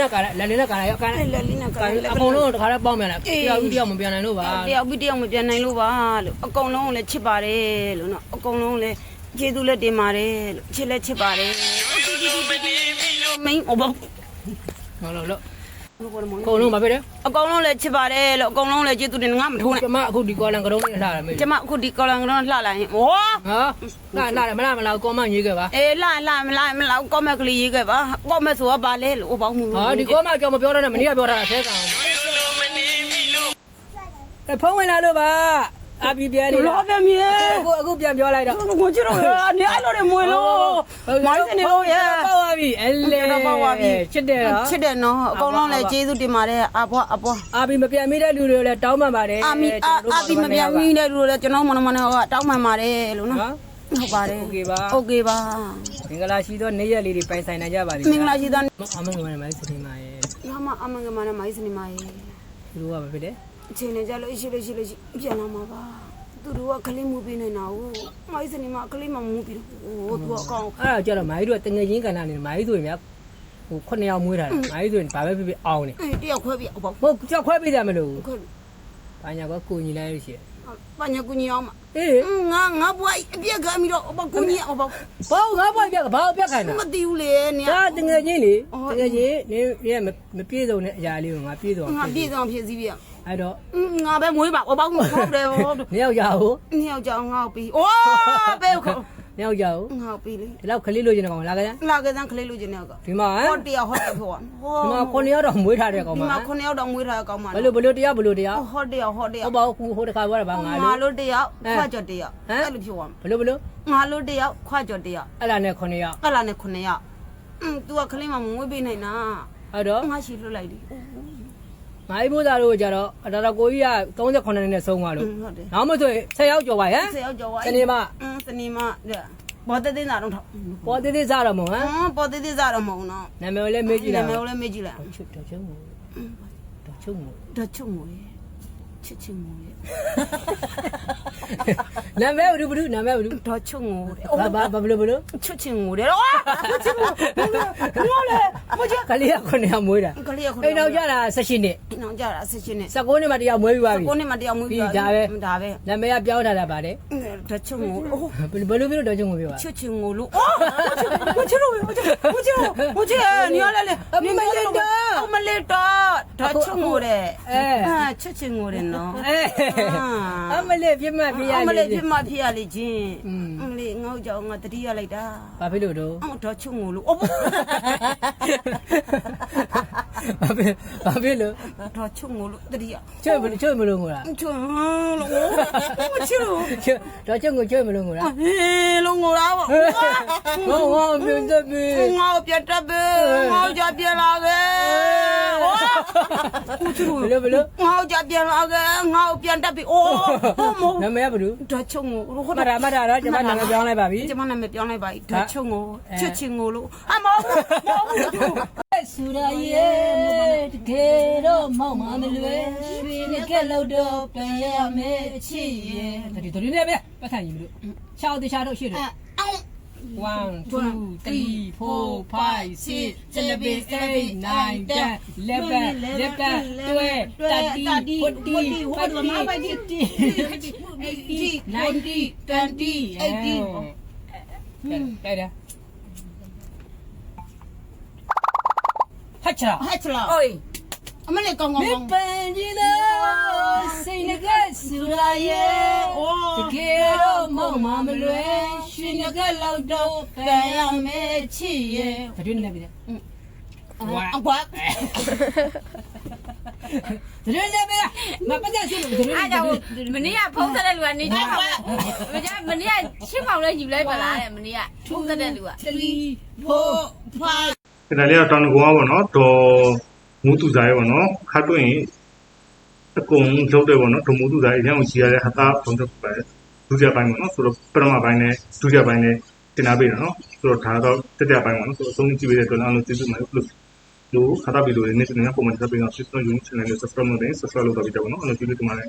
နဲ့ကားလက်လေးနဲ့ကားရောကားအဲ့လက်လေးနဲ့ကကားလည်းအကုန်လုံးတခါတော့ပေါင်းမြန်လာတယောက်ဦးတယောက်မပြန်နိုင်လို့ပါတယောက်ပြီးတယောက်မပြန်နိုင်လို့ပါလို့အကုန်လုံးလည်းချစ်ပါတယ်လို့နော်အကုန်လုံးလည်းကျေးဇူးလည်းတင်ပါတယ်လို့ချစ်လည်းချစ်ပါတယ်မင်းအဘောဟုတ်လို့လို့ အကုန်လုံးမဖြစ်တယ်အကုန်လုံးလည်းချစ်ပါတယ်လို့အကုန်လုံးလည်းကျေးဇူးတင်ငါမထိုးနဲ့ကျမအခုဒီကောလန်ကတုံးလေးလှတယ်မေကျမအခုဒီကော်လန်ကတော့လှလာရင်ဝါဟာလှလှတယ်မလားမလားကောမရေးခဲ့ပါအေးလှလှမလားမလားကောမက်ကလေးရေးခဲ့ပါကောမက်ဆိုတော့ဗာလဲလို့ဘောင်းမှုဟာဒီကောမကြောင်မပြောတော့နဲ့မနေ့ကပြောတာဆဲကောင်အဲဖုန်းဝင်လာလို့ပါ အပီပြန်နေ လောပြန်မြေ အခုအခုပြန်ပြောလိုက်တော့ ကိုချစ်တော့နေအဲ့လိုတွေမွေလို့မိုင်းစနေလို့ရဲ့ ပေါ့ပါပြီအဲလေ ပေါ့ပါပြီ ချစ်တယ်နော် ချစ်တယ်နော်အကုန်လုံးလည်းကျေးဇူးတင်ပါတယ်အဘွားအဘွား အာဘီမပြန်မိတဲ့လူတွေလည်းတောင်းပန်ပါတယ် အာမီအာအာဘီမပြန်မီတဲ့လူလည်းကျွန်တော်မနမနကတောင်းပန်ပါတယ်လို့နော် နော် ဟုတ်ပါတယ် โอเคပါ โอเคပါ မင်္ဂလာရှိသောနေ့ရက်လေးတွေပိုင်ဆိုင်နိုင်ကြပါလိမ့် မင်္ဂလာရှိသော အမငယ်မလေးစနေမှာရဲ့ ငါမအမငမနဲ့မိုင်းစနေမရေ သူတို့ကမဖြစ်တယ် အချိန်နဲ့ကြလို့ရှိလို့ရှိလို့ရှိပြန်လာမှာပါသူတို့ကကလေးမှုပေးနေတာဟုတ်မိုင်းစနေမကလေးမမှုပြီးတော့ဟိုသူကအကောင်အဲ့ဒါကြတော့မာကြီးတို့ကတငယ်ချင်းကဏ္ဍနေမာကြီးဆိုရင်များဟိုခုနှစ်ယောက်မွေးထားတယ်မာကြီးဆိုရင်ဘာပဲဖြစ်ဖြစ်အောင်နေအေးတယောက်ခွဲပြအောင်ပေါ့ဟုတ်ကြောက်ခွဲပေးတယ်မလို့ခွဲဘာညာကကိုညီလိုက်လို့ရှိရပညာကူညီအောင်မအေးငါငါဘွားအပြက်ခံပြီးတော့ဘကူညီအောင်ပေါ့ဘောငါ့ဘွားပြကဘာပြက်ခိုင်းတာမသိဘူးလေနေဒါတငယ်ချင်းလေတငယ်ချင်းနေနေမပြေဆုံးတဲ့အရာလေးကိုငါပြေဆုံးငါပြည့်စုံဖြည့်စည်းပြ အဲ့တော့ ငါပဲမွေးပါဘောင်းဟုတ်တယ်ဟုတ်တယ် နေရောက်ကြဟို နှစ်ယောက်ကြောင်ငါ့ပြီးအိုးပဲခေါ နေရောက်ကြဟို ငါပြီးလေ ဒီလောက်ခလေးလို့ကျင်တဲ့ကောင်လာကြတယ် လာကစားကလေးလူချင်းတော့က ဒီမှာဟမ် ဟောတရားဟောတယ်ဖော်ဟော ဒီမှာခုနှစ်ယောက်တော့မွေးထားတဲ့ကောင် ဒီ ပါ မှာခုနှစ်ယောက်တော့မွေးထားကောင်းပါ ဘယ်လိုဘယ်လိုတရားဘယ်လိုတရား ဟောတရားဟောတရား ဟုတ်ပါဘူးဟိုတခါပြောတာပါငါ ငါ လို့ လို့တရားခွကြတရားအဲ့လိုဖြစ်သွား ဘယ်လိုဘယ်လို ငါလို့တရားခွကြတရား အဲ့လာနဲ့ခုနှစ်ယောက် အဲ့လာနဲ့ခုနှစ်ယောက်อืม तू ကကလေးမမွေးပေးနိုင်တာ အဲ့တော့ ငါရှိလွတ်လိုက်ပြီ ငါအိမ်မိုးသားတို့ကြတော့ဒါတော့ကိုကြီးက38နှစ်နဲ့ဆုံးသွားလို့ဟုတ်တယ်နောက်မှဆိုရင်10ယောက်ကျော်ပါဟမ်10ယောက်ကျော်ပါစနေမစနေမဘောတသေးသားတော့ဘောတသေးသားတော့မဟုတ်ဟမ်ဘောတသေးသားတော့မဟုတ်နော်နာမည်လည်းမေးကြည့်လားနာမည်လည်းမေးကြည့်လားချုပ်တော့ချုပ်မို့တော့ချုပ်မို့တော့ချုပ်မို့ ချစ်ချင်မွေးနာမည်ဘူးဘူးနာမည်ဘူးဓာတ်ချုပ်ငိုတယ်ဘာဘာဘယ်လိုဘယ်လိုချစ်ချင်ငိုတယ်တော့ချစ်ချင်ငိုငိုလေမချကလေးကခုနှစ်ယောက်မွေးတာကလေးကခုအိမ်တော့ကြတာ16နှစ်အိမ်အောင်ကြတာဆက်ချင်းနဲ့19နှစ်မှတယောက်မွေးပြီးပါပြီကိုနဲ့မတရားမွေးပြီပြီးဒါပဲဒါပဲနာမည်ကပြောင်းထားတာပါလေဓာတ်ချုပ်ငိုအိုးဘယ်လိုဘယ်လိုတော့ချုံကိုပြောပါချစ်ချင်ငိုလို့အော်မချစ်လို့မချစ်မချစ်မချစ်နီရလေလေအမလေးတော့ဓာတ် ချုပ်ငိုတယ်အာချစ်ချင်ငိုတယ်နော်အဲအမလေးပြမပြရအမလေလေးဖြစ်မဖြစ်ရလေချင်းအမလေးငေါ့ကြောင်ငါတတိရလိုက်တာဘာဖြစ်လို့တော့အော်ဓာတ်ချုပ်ငိုလို့အော်ဘာဖြစ်ဘာဖြစ်လို့ဓာတ်ချုပ်ငိုလို့တတိယချွတ်မလို့ချွတ်မလို့ငိုလားချွန်းလို့မချစ်လို့ချွတ်တော့ချွတ်ကိုချွတ်မလို့ငိုလားဟေးလုံးငိုတာပေါ့ငေါငေါပြတ်တယ်ပြီငါ့ပြတ်တက်ပဲငါ့ကြပြန်လာခဲ့ဟောချစ်လို့ ဘယ်လိုဘယ်လိုငါ့ကြပြန်လာခဲ့ငါ့ပြန်တက်ပြီအိုးဟောမို့နာမည်ကဘာလို့ဓာတ်ချုပ်ငိုလို့မတာမတာတော့ကျွန်မနာမည်ပြောင်းလိုက်ပါပြီကျမနာမည်ပြောင်းလိုက်ပါဓာတ်ချုပ်ငိုချစ်ချင်ငိုလို့အမဟုတ်မဟုတ်ဘူးဆူရရဲ့တကယ်တော့မောက်မမလွယ်ရွှေနဲ့ကက်လို့တော့ပြန်ရမယ်အချစ်ရဲ့ဒီတို့နေပဲပတ်ခံယူလို့ချောက်တခြားတော့ရှိတယ် 1 2 3 4 5 6 7 8 9 10 11 11 12 13 14 15 16 18 19 20အဲ့ဒါဟတ်ချာဟဲ့ချလာအိုးအမလေးကောင်းကောင်းမကောင်းပန်ကြီးလို့စိတ်ငကဆူ လာရဲ့တကယ်တော့မောင်မမလွယ်ရှင်ငကလောက်တော့ပန်ရမယ်ချစ်ရဲ့ဘယ်လိုလဲဗျာအကွာဘယ်လိုလဲဗျာမပတ်ကြရှိလို့ဘယ်လိုလဲအားကြောင့်မနေ့ကဖုံးဆက်တဲ့လူကနေကြပါမကြမနေ့ကရှင်းပေါင်လဲယူလိုက်ပါလားတဲ့မနေ့ကဖုံးဆက်တဲ့လူကတလီဖို့ဖိုင်ဒါလေးတော့တောင်းတကွာပေါ့နော်ဒေါ်မူတူဇာရဲ့ပေါ့နော်ခါတွင်အကုန်လုံးတယ်ပေါ့နော်ဒေါ်မူတူဇာရဲ့အရင်ကရှိရတဲ့ဟာတာဘုံတော့ပဲ ဒုတိယပိုင်းပေါ့နော်ဆိုတော့ပထမပိုင်းနဲ့ဒုတိယပိုင်းနဲ့တင်လာပေးတာနော်ဆိုတော့ဒါတော့တတိယပိုင်းပေါ့နော်ဆိုတော့အဆုံးကြည့်ပေးတဲ့အတွက်အားလုံးကျေးဇူးတင်ပါတယ်လို့လို့ခါတာဗီဒီယိုလေးနဲ့ကျွန်တော်ပုံမှန်တက်ပေးတော့ system unit channel ကို subscribe လုပ်တယ် subscribe လုပ်တော့ပြကြပါတော့အားလုံးကျေးဇူးတင်ပါတယ်